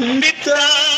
Mita